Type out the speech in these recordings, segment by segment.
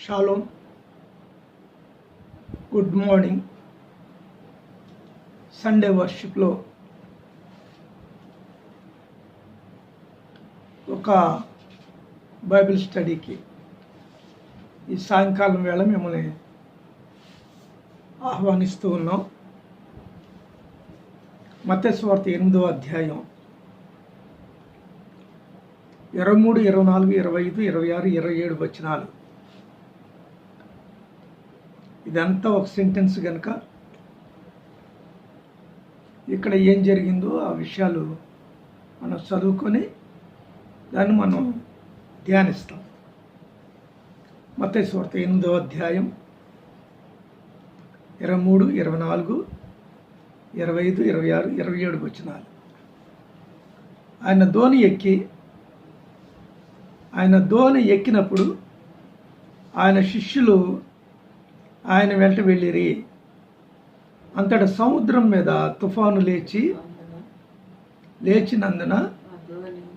Shalom good morning Sunday వర్షిప్లో ఒక Bible స్టడీకి ఈ సాయంకాలం వేళ మిమ్మల్ని ఆహ్వానిస్తూ ఉన్నాం. మత్స్వార్త ఎనిమిదో అధ్యాయం ఇరవై మూడు ఇరవై నాలుగు ఇరవై ఐదు ఇరవై ఆరు ఇరవై ఏడు వచ్చినాలు ఇదంతా ఒక సెంటెన్స్ కనుక ఇక్కడ ఏం జరిగిందో ఆ విషయాలు మనం చదువుకొని దాన్ని మనం ధ్యానిస్తాం. మతేశ్వర్త ఎనిమిదో అధ్యాయం ఇరవై మూడు ఇరవై నాలుగు ఇరవై ఐదు ఇరవై ఆరు ఇరవై ఏడుకు వచ్చినాలు. ఆయన ధోని ఎక్కి ఆయన ధోని ఎక్కినప్పుడు ఆయన శిష్యులు ఆయన వెంట వెళ్ళిరి. అంతట సముద్రం మీద తుఫాను లేచి లేచినందున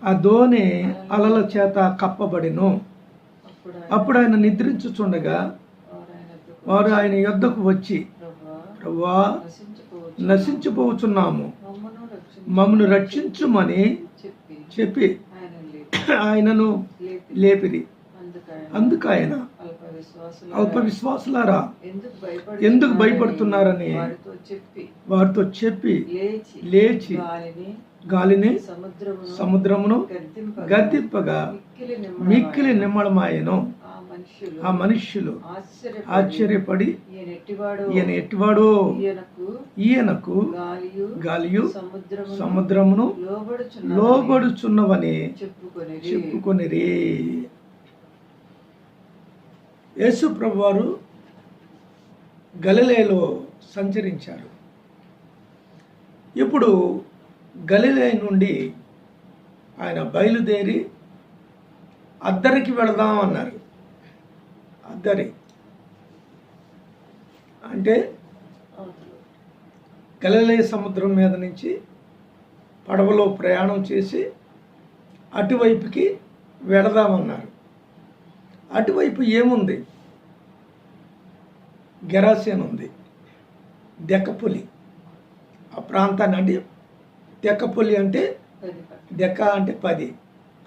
ఆ ధోని అలల చేత కప్పబడిను. అప్పుడు ఆయన నిద్రించుచుండగా వారు ఆయన యొద్దకు వచ్చి ప్రభువా నశించిపోచున్నాము. మమ్మను రక్షించుమని చెప్పి ఆయనను లేపిరి. అందుకు ఆయన అల్ప విశ్వాసులారా ఎందుకు భయపడుతున్నారని? వారితో చెప్పి లేచి గాలిని సముద్రమును గద్దింపగా మిక్కిలి నిమ్మళమాయను ఆ మనుష్యులు ఆశ్చర్యపడి ఈయన ఎట్టివాడో? ఈయనకు గాలియు సముద్రమును లోబడుచున్నవని చెప్పుకొనిరి. యేసు ప్రభువారు గలిలేలో సంచరించారు. ఇప్పుడు గలిలే నుండి ఆయన బయలుదేరి అద్దరికి వెళదాం అన్నారు. అద్దరి అంటే గలిలే సముద్రం మీద నుంచి పడవలో ప్రయాణం చేసి అటువైపుకి వెళదామన్నారు. అటువైపు ఏముంది? గెరాసేన్ ఉంది దెక్కపులి ఆ ప్రాంతాన్ని అంటే దెక్కపులి అంటే దెక్క అంటే పది.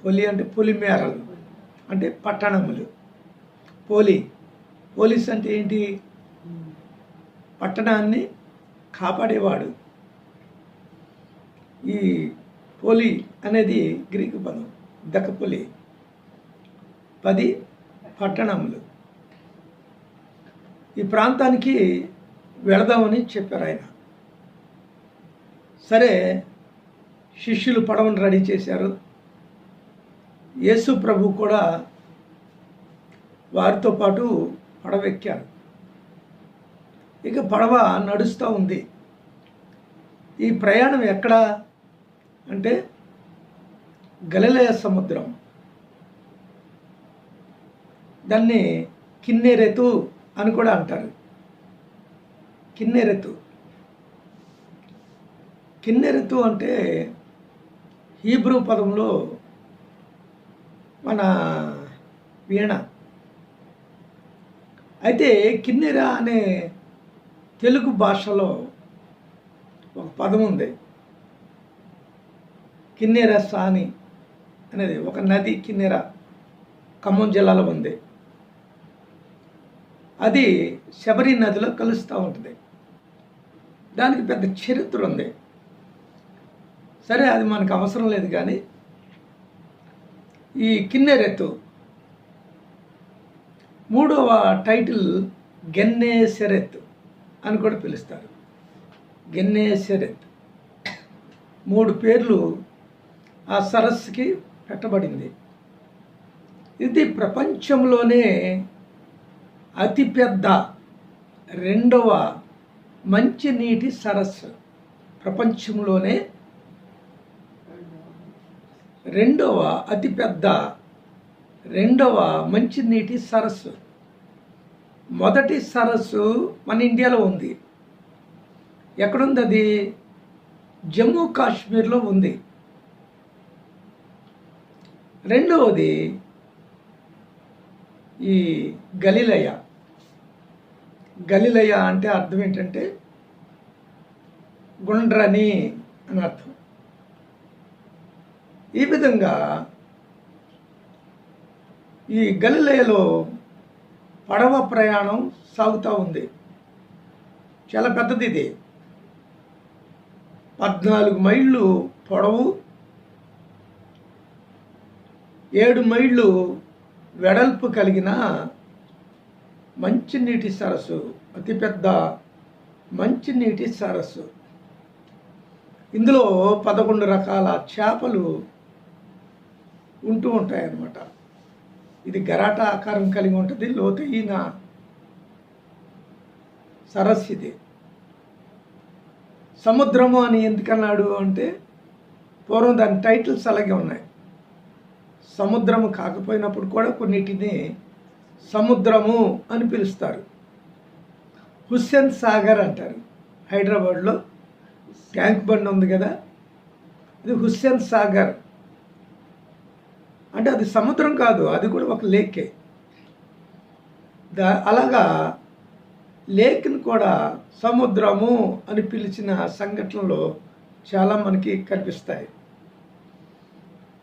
పులి అంటే పులి మేరలు అంటే పట్టణములు. పోలి. పోలీస్ అంటే ఏంటి? పట్టణాన్ని కాపాడేవాడు. ఈ పోలి అనేది గ్రీకు పదం. దక్కపులి పది పట్టణములు. ఈ ప్రాంతానికి వెళదామని చెప్పారు ఆయన. సరే శిష్యులు పడవను రెడీ చేశారు. యేసు ప్రభు కూడా వారితో పాటు పడవ ఎక్కారు ఇక పడవ నడుస్తూ ఉంది. ఈ ప్రయాణం ఎక్కడ? అంటే గలలయ సముద్రం. దాన్ని కిన్నెరెతు అని కూడా అంటారు. కిన్నెరెతు కిన్నెరెతు అంటే హీబ్రూ పదంలో మన వీణ. అయితే కిన్నెర అనే తెలుగు భాషలో ఒక పదం ఉంది. కిన్నెర సాని అనేది ఒక నది కిన్నెర ఖమ్మం జిల్లాలో ఉంది. అది శబరి నదిలో కలుస్తూ ఉంటుంది. దానికి పెద్ద చరిత్ర ఉంది. సరే అది మనకు అవసరం లేదు కానీ ఈ కిన్నెరెత్తు మూడవ టైటిల్ గన్నేశరెత్ అని కూడా పిలుస్తారు. గన్నేశరెత్ మూడు పేర్లు ఆ సరస్సుకి పెట్టబడింది. ఇది ప్రపంచంలోనే అతిపెద్ద రెండవ మంచినీటి సరస్సు ప్రపంచంలోనే రెండవ అతిపెద్ద రెండవ మంచినీటి సరస్సు. మొదటి సరస్సు మన ఇండియాలో ఉంది. ఎక్కడుంది అది? జమ్మూ కాశ్మీర్లో ఉంది. రెండవది ఈ గలిలయ గలిలయ అంటే అర్థం ఏంటంటే గుండ్రని అని అర్థం. ఈ విధంగా ఈ గలిలయలో పడవ ప్రయాణం సాగుతూ ఉంది. చాలా పెద్దది ఇది. పద్నాలుగు మైళ్ళు పొడవు ఏడు మైళ్ళు వెడల్పు కలిగిన మంచినీటి సరస్సు అతిపెద్ద మంచినీటి సరస్సు. ఇందులో పదకొండు రకాల చేపలు ఉంటూ ఉంటాయన్నమాట. ఇది గరాట ఆకారం కలిగి ఉంటుంది లోతైన సరస్సు ఇది. సముద్రము అని ఎందుకన్నాడు అంటే పూర్వం దాని టైటిల్స్ అలాగే ఉన్నాయి. సముద్రము కాకపోయినప్పుడు కూడా కొన్నిటిని సముద్రము అని పిలుస్తారు. హుస్సేన్ సాగర్ అంటారు. హైదరాబాద్లో ట్యాంక్ బండ్ ఉంది కదా అది హుస్సేన్ సాగర్. అంటే అది సముద్రం కాదు అది కూడా ఒక లేకే. దా అలాగా లేక్ని కూడా సముద్రము అని పిలిచిన సంఘటనలు చాలా మనకి కనిపిస్తాయి.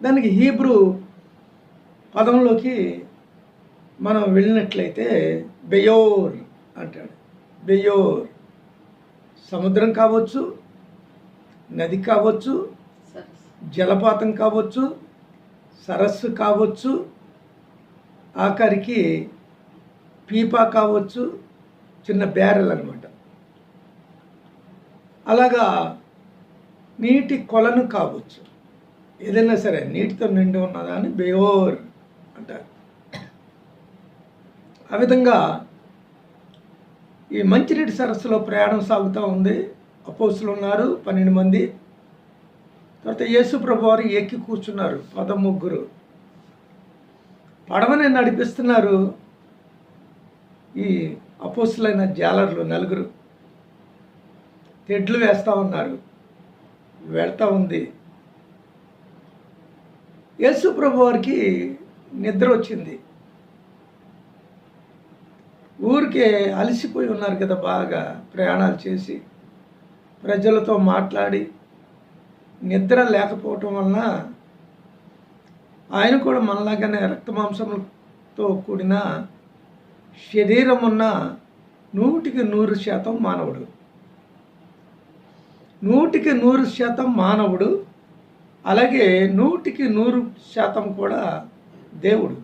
దానికి హీబ్రూ పదంలోకి మనం వెళ్ళినట్లయితే బెయోర్ అంటాడు. బెయోర్. సముద్రం కావచ్చు నది కావచ్చు జలపాతం కావచ్చు సరస్సు కావచ్చు ఆఖరికి పీపా కావచ్చు చిన్న బ్యారెల్ అనమాట అలాగా నీటి కొలను కావచ్చు. ఏదైనా సరే నీటితో నిండి ఉన్నదా అని బెయోర్ అంటారు. ఆ విధంగా ఈ మంచినీటి సరస్సులో ప్రయాణం సాగుతూ ఉంది. అపోసులు ఉన్నారు పన్నెండు మంది. తర్వాత యేసు ప్రభు వారు ఎక్కి కూర్చున్నారు పదముగ్గురు. పడవని నడిపిస్తున్నారు ఈ అపోసులైన జాలర్లు నలుగురు. తెడ్లు వేస్తూ ఉన్నారు వెళ్తూ ఉంది. యేసు ప్రభు వారికి నిద్ర వచ్చింది. ఊరికే అలసిపోయి ఉన్నారు కదా బాగా ప్రయాణాలు చేసి. ప్రజలతో మాట్లాడి నిద్ర లేకపోవటం వలన ఆయన కూడా మనలాగానే రక్తమాంసంతో కూడిన శరీరం ఉన్న నూటికి నూరు శాతం మానవుడు. నూటికి నూరు శాతం మానవుడు అలాగే నూటికి నూరు శాతం కూడా దేవుడు.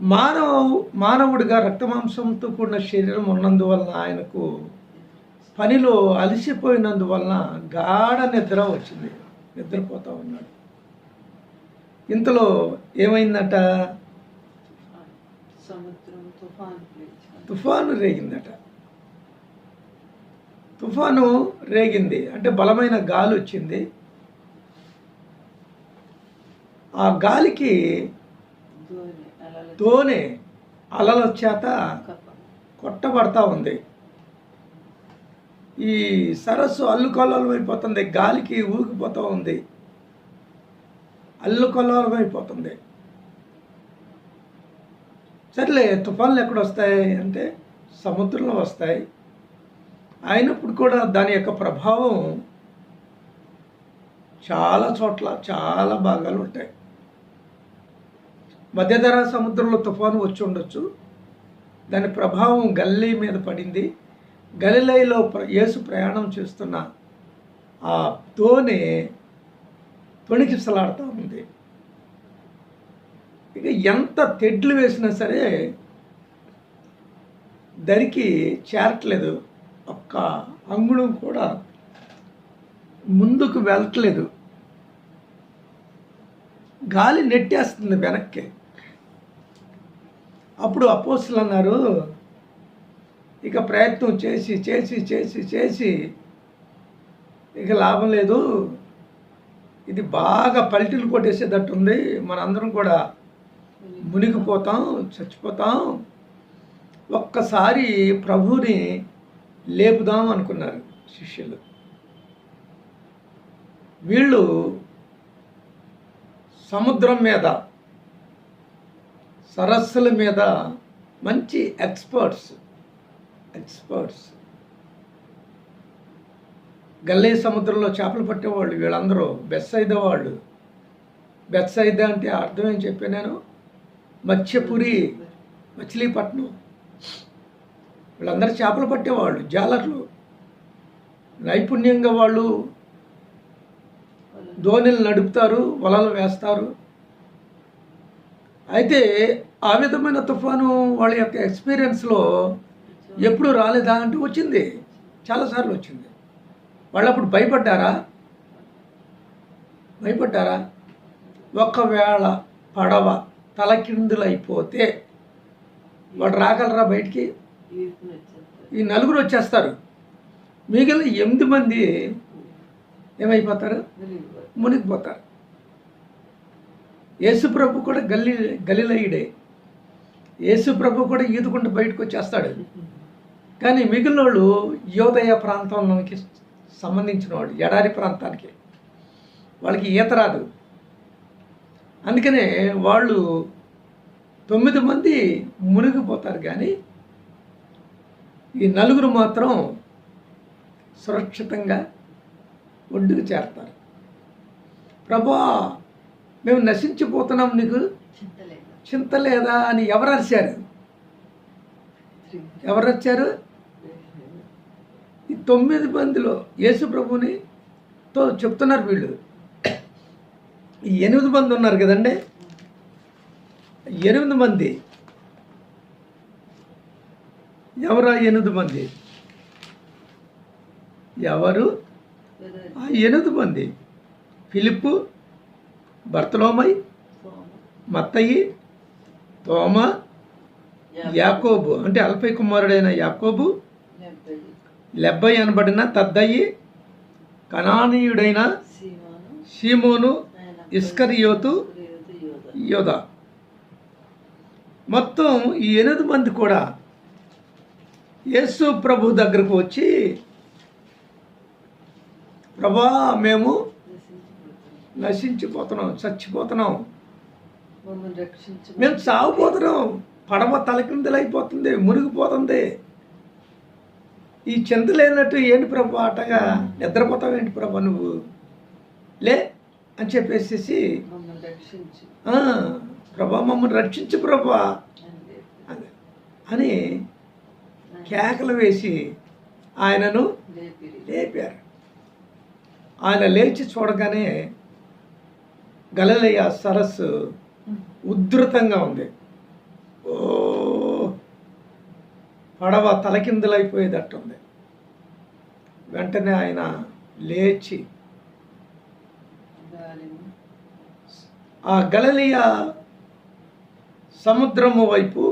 మానవ మానవుడిగా రక్తమాంసంతో కూడిన శరీరం ఉన్నందువలన ఆయనకు పనిలో అలసిపోయినందువలన గాఢ నిద్ర వచ్చింది. నిద్రపోతూ ఉన్నాడు. ఇంతలో ఏమైందట? తుఫాన్ రేగిందట. తుఫాను రేగింది. అంటే బలమైన గాలి వచ్చింది. ఆ గాలికి తోనే అలల చేత కొట్టబడతా ఉంది. ఈ సరస్సు అల్లుకొల్లం అయిపోతుంది గాలికి ఊగిపోతూ ఉంది. అల్లుకొల్లం అయిపోతుంది. సర్లే తుఫాన్లు ఎక్కడ వస్తాయి అంటే సముద్రంలో వస్తాయి. అయినప్పుడు కూడా దాని యొక్క ప్రభావం చాలా చోట్ల చాలా భాగాలు ఉంటాయి. మధ్యధరా సముద్రంలో తుఫాను వచ్చి ఉండొచ్చు. దాని ప్రభావం గల్లీ మీద పడింది. గలిలైలో ప్ర- యేసు ప్రయాణం చేస్తున్న ఆ తోనే తొణికిసలాడుతూ ఉంది. ఇక ఎంత తెడ్లు వేసినా సరే దరికి చేరట్లేదు. ఒక్క అంగుళం కూడా ముందుకు వెళ్ళట్లేదు గాలి నెట్టేస్తుంది వెనక్కి. అప్పుడు అపోస్తులు అన్నారు ఇక ప్రయత్నం చేసి చేసి చేసి చేసి ఇక లాభం లేదు. ఇది బాగా పల్టీలు కొట్టేసేటట్టుంది. మనందరం కూడా మునిగిపోతాం చచ్చిపోతాం. ఒక్కసారి ప్రభువుని లేపుదాం అనుకున్నారు శిష్యులు. వీళ్ళు సముద్రం మీద సరస్సుల మీద మంచి ఎక్స్పర్ట్స్ ఎక్స్పర్ట్స్ గల్లే సముద్రంలో చేపలు పట్టేవాళ్ళు వీళ్ళందరూ బెస్సైద వాళ్ళు. బెస్సైద అంటే అర్థం ఏం చెప్పాను నేను? మత్స్యపురి మచిలీపట్నం. వీళ్ళందరూ చేపలు పట్టేవాళ్ళు జాలర్లు. నైపుణ్యంగా వాళ్ళు ధోనిలు నడుపుతారు వలలు వేస్తారు. అయితే ఆ విధమైన తుఫాను వాళ్ళ యొక్క ఎక్స్పీరియన్స్లో ఎప్పుడు రాలేదా అంటే వచ్చింది. చాలాసార్లు వచ్చింది. వాళ్ళు అప్పుడు భయపడ్డారా? భయపడ్డారా? ఒకవేళ పడవ తలకిందులైపోతే వాడు రాగలరా బయటికి? ఈ నలుగురు వచ్చేస్తారు. మిగిలిన ఎనిమిది మంది ఏమైపోతారు? మునిగిపోతారు. యేసుప్రభు కూడా గల్లి గలిలయుడే. యేసుప్రభు కూడా ఈదుకుంటూ బయటకు వచ్చేస్తాడు. కానీ మిగిలిన వాళ్ళు యోదయ ప్రాంతంలోకి సంబంధించిన వాళ్ళు ఎడారి ప్రాంతానికి. వాళ్ళకి ఈత రాదు. అందుకనే వాళ్ళు తొమ్మిది మంది మునిగిపోతారు కానీ ఈ నలుగురు మాత్రం సురక్షితంగా ఒడ్డుకు చేరతారు. ప్రభా మేము నశించిపోతున్నాం నీకు. చింత లేదా అని ఎవరు అరిచారు? ఎవరు వచ్చారు ఈ తొమ్మిది మందిలో యేసు ప్రభుని తో చెప్తున్నారు వీళ్ళు. ఈ ఎనిమిది మంది ఉన్నారు కదండి. ఎనిమిది మంది. ఎవరు ఆ ఎనిమిది మంది? ఎవరు? ఆ ఎనిమిది మంది. ఫిలిప్పు బర్తలోమై మత్తయి తోమ యాకోబు. అంటే అల్పై కుమారుడైన యాకోబు. లెబ్బై అనబడిన తద్దయి కనానీయుడైన సీమాను. షీమోను ఇస్కరియోతు యోధ మొత్తం ఈ ఎనిమిది మంది కూడా యేసు ప్రభు దగ్గరకు వచ్చి ప్రభా మేము నశించిపోతున్నాం చచ్చిపోతున్నాం. మేము సాగుపోతున్నాం పడవ తలకిందులైపోతుంది మునిగిపోతుంది. ఈ చింత లేనట్టు ఏంటి ప్రభు అటగా నిద్రపోతావు ఏంటి ప్రభు నువ్వు? లే అని చెప్పేసేసి మమ్మల్ని రక్షించు. "ఆ, ప్రభా మమ్మల్ని రక్షించు ప్రభా. అని కేకలు వేసి ఆయనను లేపారు. ఆయన లేచి చూడగానే గలలయ్య సరస్సు ఉధృతంగా ఉంది. ఓ పడవ తలకిందులైపోయేటట్టు ఉంది. వెంటనే ఆయన లేచి ఆ గలలియ సముద్రము వైపు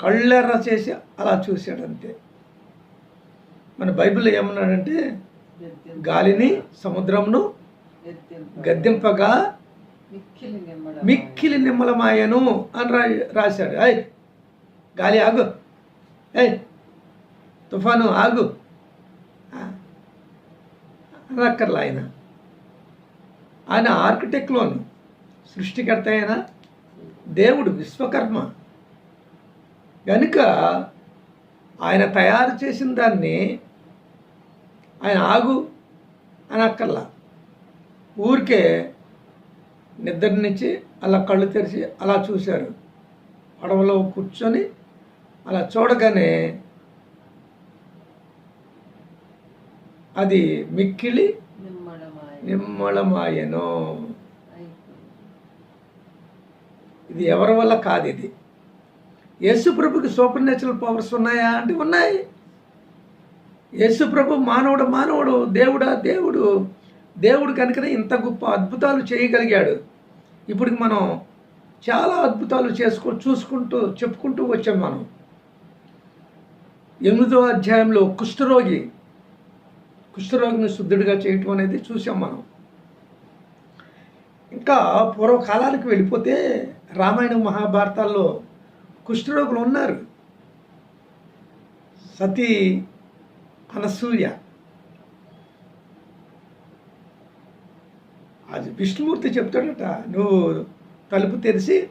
కళ్ళెర్ర చేసి అలా చూశాడు అంతే మన బైబిల్ ఏమన్నాడంటే గాలిని సముద్రమును గద్యం గద్దెంపగా మిక్కిలి నిమ్మలమాయను. అని రా రాశాడు. అయ్ గాలి ఆగు. ఏయ్ తుఫాను ఆగు. అనక్కర్లా ఆయన. ఆయన ఆర్కిటెక్ట్లోను సృష్టికర్త అయిన దేవుడు విశ్వకర్మ. కనుక ఆయన తయారు చేసిన దాన్ని ఆయన ఆగు అనక్కర్లా. ఊరికే నిద్ర నుంచి అలా కళ్ళు తెరిచి అలా చూశారు. పడవలో కూర్చొని అలా చూడగానే అది మిక్కిలి నిమ్మళమాయను ఇది ఎవరి వల్ల కాదు ఇది? యేసుప్రభుకి సూపర్ న్యాచురల్ పవర్స్ ఉన్నాయా? అంటే ఉన్నాయి. యేసుప్రభు మానవుడు మానవుడు దేవుడా దేవుడు. దేవుడు కనుకనే ఇంత గొప్ప అద్భుతాలు చేయగలిగాడు. ఇప్పటికి మనం చాలా అద్భుతాలు చేసుకో చూసుకుంటూ చెప్పుకుంటూ వచ్చాం మనం. ఎనిమిదో అధ్యాయంలో కుష్ఠరోగి కుష్ఠరోగిని శుద్ధుడిగా చేయటం అనేది చూసాం మనం. ఇంకా పూర్వకాలానికి వెళ్ళిపోతే రామాయణ మహాభారతాల్లో కుష్ఠరోగులు ఉన్నారు. సతీ అనసూయ. అది విష్ణుమూర్తి చెప్తాడట నువ్వు తలుపు తెరిచి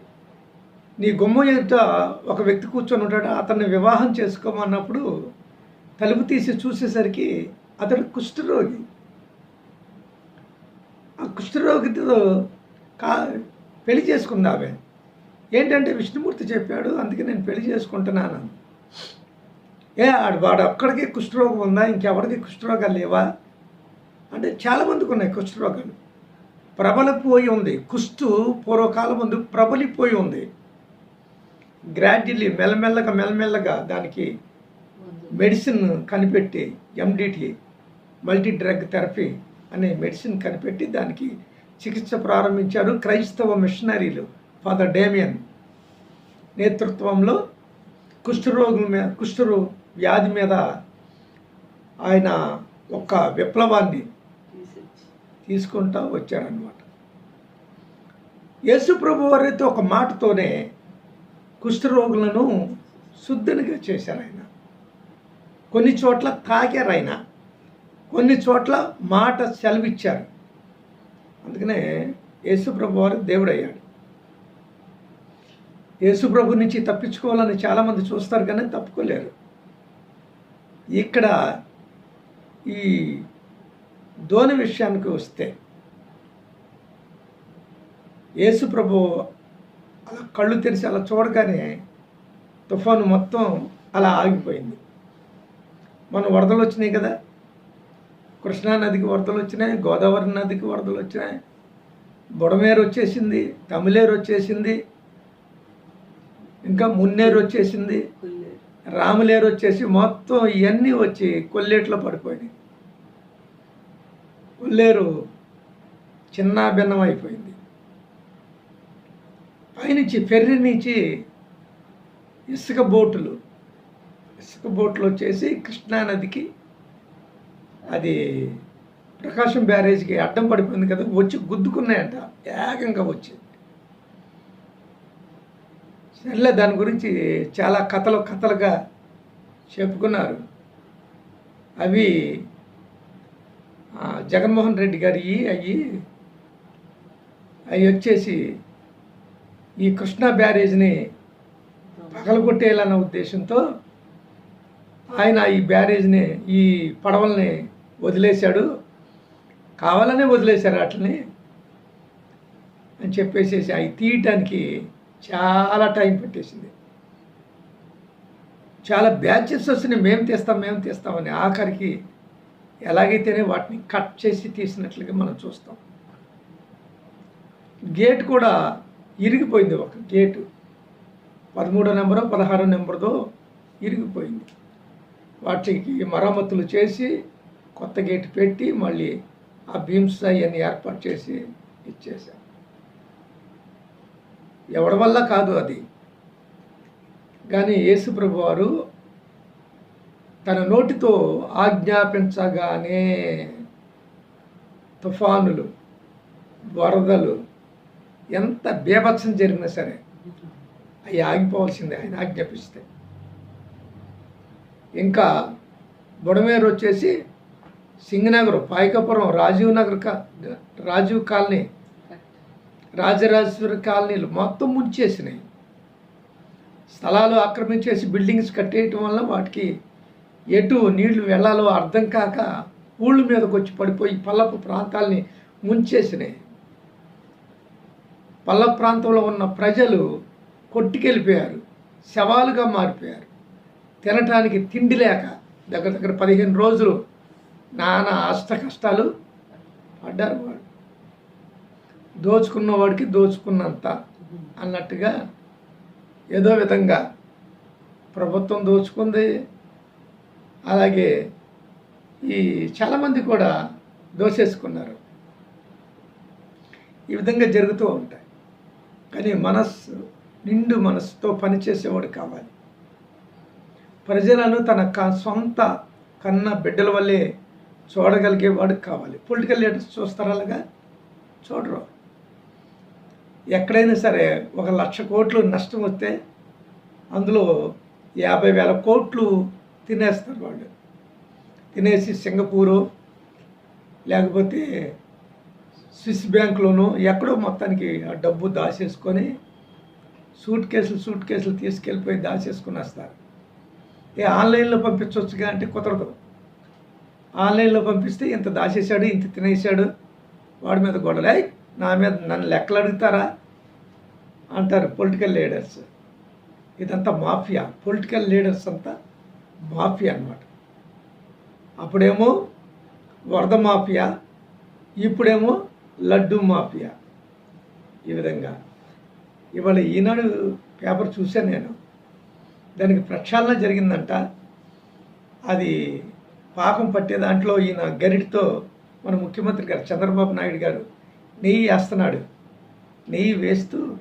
నీ గుమ్మం ఎదుట ఒక వ్యక్తి కూర్చొని ఉంటాడు అతన్ని వివాహం చేసుకోమన్నప్పుడు తలుపు తీసి చూసేసరికి అతడు కుష్ఠరోగి. ఆ కుష్ఠరోగితో కా పెళ్ళి చేసుకున్నావే ఏంటంటే విష్ణుమూర్తి చెప్పాడు అందుకే నేను పెళ్ళి చేసుకుంటున్నాను. ఏ ఆడు వాడు ఒక్కడికి కుష్ఠరోగం ఉందా? ఇంకెవరికి కుష్ఠరోగాలు లేవా? అంటే చాలామందికి ఉన్నాయి కుష్ఠరోగాలు. ప్రబలిపోయి ఉంది. కుష్టు పూర్వకాలం ముందు ప్రబలిపోయి ఉంది. గ్రాడ్యువల్లీ మెల్లమెల్లగా మెల్లమెల్లగా దానికి మెడిసిన్ కనిపెట్టి M D T multi drug therapy అనే మెడిసిన్ కనిపెట్టి దానికి చికిత్స ప్రారంభించారు క్రైస్తవ మిషనరీలు. ఫాదర్ డేమియన్ నేతృత్వంలో కుష్ఠరోగుల మీద కుష్ఠరు వ్యాధి మీద ఆయన ఒక విప్లవాన్ని తీసుకుంటా వచ్చారనమాట యేసు ప్రభు వారైతే ఒక మాటతోనే కుష్ఠరోగులను శుద్ధునిగా చేశారు ఆయన కొన్ని చోట్ల తాకారు ఆయన కొన్ని చోట్ల మాట సెలవిచ్చారు. అందుకనే యేసుప్రభు వారు దేవుడయ్యాడు యేసుప్రభు నుంచి తప్పించుకోవాలని చాలామంది చూస్తారు కానీ తప్పుకోలేరు. ఇక్కడ ఈ ధోని విషయానికి వస్తే యేసు ప్రభు అలా కళ్ళు తెరిచి అలా చూడగానే తుఫాను మొత్తం అలా ఆగిపోయింది. మన వరదలు వచ్చినాయి కదా. కృష్ణా నదికి వరదలు వచ్చినాయి గోదావరి నదికి వరదలు వచ్చినాయి బుడమేరు వచ్చేసింది తమిళేరు వచ్చేసింది ఇంకా మున్నేరు వచ్చేసింది రాములేరు వచ్చేసి మొత్తం ఇవన్నీ వచ్చి కొల్లేట్లో పడిపోయినాయి. కొల్లేరు చిన్న భిన్నం అయిపోయింది. పైనుంచి ఫెర్రీ నుంచి ఇసుక బోటులు ఇసుక బోట్లు వచ్చేసి కృష్ణానదికి అది ప్రకాశం బ్యారేజ్కి అడ్డం పడిపోయింది కదా వచ్చి గుద్దుకున్నాయంట. ఏకంగా వచ్చి. సర్లే దాని గురించి చాలా కథలు కథలుగా చెప్పుకున్నారు. అవి జగన్మోహన్ రెడ్డి గారి అవి అవి వచ్చేసి ఈ కృష్ణా బ్యారేజ్ని పగలగొట్టేయాలన్న ఉద్దేశంతో ఆయన ఈ బ్యారేజ్ని ఈ పడవల్ని వదిలేశాడు. కావాలనే వదిలేశారు వాటిని అని చెప్పేసి అవి తీయటానికి చాలా టైం పెట్టేసింది. చాలా బ్యాచెస్ వస్తున్నాయి. మేము తీస్తాం మేము తీస్తామని ఆఖరికి ఎలాగైతేనే వాటిని కట్ చేసి తీసినట్లుగా మనం చూస్తాం. గేట్ కూడా ఇరిగిపోయింది ఒక గేటు. పదమూడో నెంబరో పదహారో నెంబర్దో ఇరిగిపోయింది. వాటికి మరమ్మతులు చేసి కొత్త గేట్ పెట్టి మళ్ళీ ఆ భీమ్స్ అవన్నీ ఏర్పాటు చేసి ఇచ్చేసాం ఎవడి వల్ల కాదు అది. కానీ యేసుప్రభు వారు తన నోటితో ఆజ్ఞాపించగానే తుఫానులు వరదలు ఎంత బీభత్సం జరిగినా సరే అవి ఆగిపోవాల్సిందే ఆయన ఆజ్ఞాపిస్తే. ఇంకా బుడమేరు వచ్చేసి సింగనగర్ పాయకపురం రాజీవ్ నగర్ కా రాజీవ్ కాలనీ రాజరాజేశ్వరి కాలనీలు మొత్తం ముంచేసినాయి. స్థలాలు ఆక్రమించేసి బిల్డింగ్స్ కట్టేయటం వల్ల వాటికి ఎటు నీళ్ళు వెళ్ళాలో అర్థం కాక ఊళ్ళ మీదకి వచ్చి పడిపోయి పల్లపు ప్రాంతాల్ని ముంచేసినాయి. పల్ల ప్రాంతంలో ఉన్న ప్రజలు కొట్టుకెళ్ళిపోయారు శవాలుగా మారిపోయారు. తినటానికి తిండి లేక దగ్గర దగ్గర పదిహేను రోజులు నానా అష్ట కష్టాలు పడ్డారు వాడు దోచుకున్నవాడికి దోచుకున్నంత అన్నట్టుగా ఏదో విధంగా ప్రభుత్వం దోచుకుంది అలాగే ఈ చాలామంది కూడా దోసేసుకున్నారు ఈ విధంగా జరుగుతూ ఉంటాయి. కానీ మనస్సు నిండు మనస్సుతో పనిచేసేవాడు కావాలి. ప్రజలను తన సొంత కన్న బిడ్డల వల్లే చూడగలిగేవాడు కావాలి. పొలిటికల్ లీడర్స్ చూస్తారు అలాగా? చూడరు. ఎక్కడైనా సరే ఒక లక్ష కోట్లు నష్టం వస్తే అందులో యాభై వేల కోట్లు తినేస్తారు వాళ్ళు. తినేసి సింగపూరు లేకపోతే స్విస్ బ్యాంక్లోనూ ఎక్కడో మొత్తానికి ఆ డబ్బు దాచేసుకొని సూట్ కేసులు సూట్ కేసులు తీసుకెళ్ళిపోయి దాచేసుకుని వస్తారు. ఏ ఆన్లైన్లో పంపించవచ్చుగా అంటే కుదరదు. ఆన్లైన్లో పంపిస్తే ఇంత దాచేశాడు ఇంత తినేసాడు వాడి మీద గొడవలే నా మీద నన్ను లెక్కలు అడుగుతారా? అంటారు పొలిటికల్ లీడర్స్. ఇదంతా మాఫియా. పొలిటికల్ లీడర్స్ అంతా మాఫియా అన్నమాట. అప్పుడేమో వరద మాఫియా ఇప్పుడేమో లడ్డు మాఫియా ఈ విధంగా. ఇవాళ ఈనాడు పేపర్ చూశాను నేను. దానికి ప్రక్షాళన జరిగిందంట. అది పాకం పట్టే దాంట్లో ఈయన గరిటితో మన ముఖ్యమంత్రి గారు చంద్రబాబు నాయుడు గారు నెయ్యి వేస్తున్నాడు. నెయ్యి వేస్తూ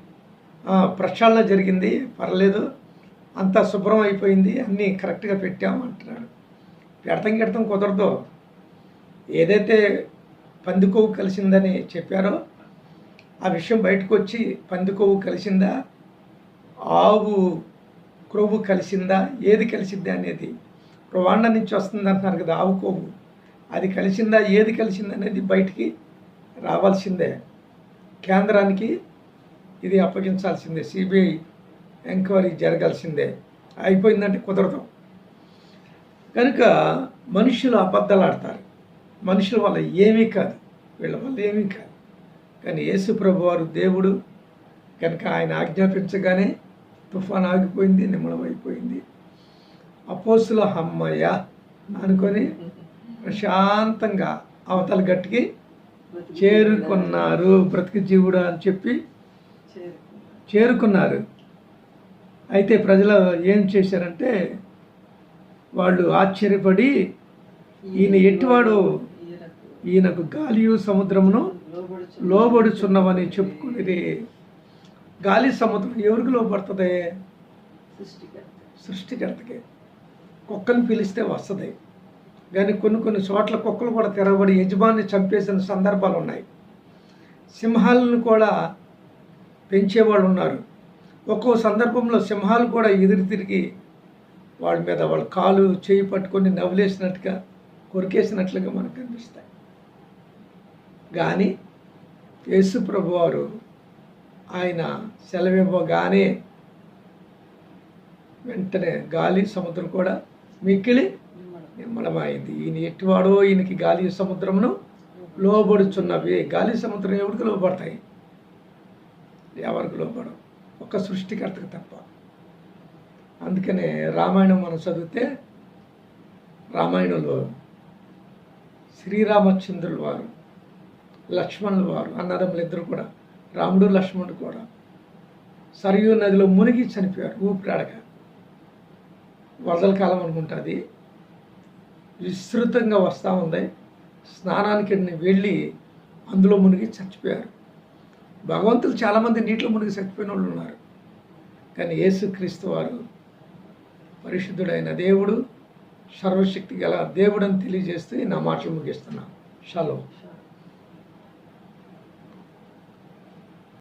ప్రక్షాళన జరిగింది. పర్లేదు అంతా శుభ్రం అయిపోయింది అన్నీ కరెక్ట్గా పెట్టాము అంటున్నాడు. పెడతం గిడతాం కుదరదు. ఏదైతే పంది కొవ్వు కలిసిందని చెప్పారో ఆ విషయం బయటకు వచ్చి పంది కొవ్వు కలిసిందా ఆవు క్రొవ్వు కలిసిందా ఏది కలిసిందా అనేది రవాణా నుంచి వస్తుంది అంటున్నారు కదా ఆవు కొవ్వు. అది కలిసిందా ఏది కలిసిందా అనేది బయటికి రావాల్సిందే. కేంద్రానికి ఇది అప్పగించాల్సిందే. సిబిఐ ఎంక్వైరీ జరగాల్సిందే. అయిపోయిందంటే కుదరదు. కనుక మనుషులు అబద్ధాలు ఆడతారు మనుషుల వల్ల ఏమీ కాదు. వీళ్ళ వల్ల ఏమీ కాదు. కానీ యేసు ప్రభు వారు దేవుడు. కనుక ఆయన ఆజ్ఞాపించగానే తుఫాన్ ఆగిపోయింది నిమ్మలమైపోయింది అపోసుల హమ్మయ్య అనుకొని ప్రశాంతంగా అవతల గట్టికి చేరుకున్నారు. బ్రతికి జీవుడా అని చెప్పి చేరుకున్నారు. అయితే ప్రజలు ఏం చేశారంటే వాళ్ళు ఆశ్చర్యపడి ఈయన ఎట్టివాడు ఈయనకు గాలియు సముద్రమును లోబడుచున్నామని చెప్పుకునేది. గాలి సముద్రం ఎవరికి లోబడుతుంది? సృష్టికర్తకి. కుక్కని పిలిస్తే వస్తుంది. కానీ కొన్ని కొన్ని చోట్ల కుక్కలు కూడా తెరవబడి యజమాని చంపేసిన సందర్భాలు ఉన్నాయి. సింహాలను కూడా పెంచేవాళ్ళు ఉన్నారు. ఒక్కో సందర్భంలో సింహాలు కూడా ఎదురు తిరిగి వాళ్ళ మీద వాళ్ళ కాలు చేయి పట్టుకొని నవ్వులేసినట్టుగా కొరికేసినట్లుగా మనకు కనిపిస్తాయి. కానీ యేసు ప్రభువారు ఆయన సెలవివ్వగానే వెంటనే గాలి సముద్రం కూడా మిక్కిలి నిమ్మడం. నిమ్మలమైంది ఈయన ఎట్టివాడో ఈయనకి గాలి సముద్రమును లోబడుచున్నవి. గాలి సముద్రం ఎవరికి లోబడతాయి? ఎవరికి లోబడవు. ఒక సృష్టికర్తకు తప్ప. అందుకనే రామాయణం మనం చదివితే రామాయణంలో శ్రీరామచంద్రులు వారు లక్ష్మణుల వారు అన్నదమ్ములు ఇద్దరు కూడా రాముడు లక్ష్మణుడు కూడా సరియు నదిలో మునిగి చనిపోయారు ఊపిరాడక. వరదల కాలం అనుకుంటుంది. విస్తృతంగా వస్తూ ఉంది. స్నానానికి వెళ్ళి అందులో మునిగి చచ్చిపోయారు. భగవంతులు చాలామంది నీటిలో మునిగి చచ్చిపోయిన వాళ్ళు ఉన్నారు. కానీ యేసుక్రీస్తు వారు పరిశుద్ధుడైన దేవుడు సర్వశక్తి గల దేవుడని తెలియజేస్తూ నా మాటలు ముగిస్తున్నాను షలో.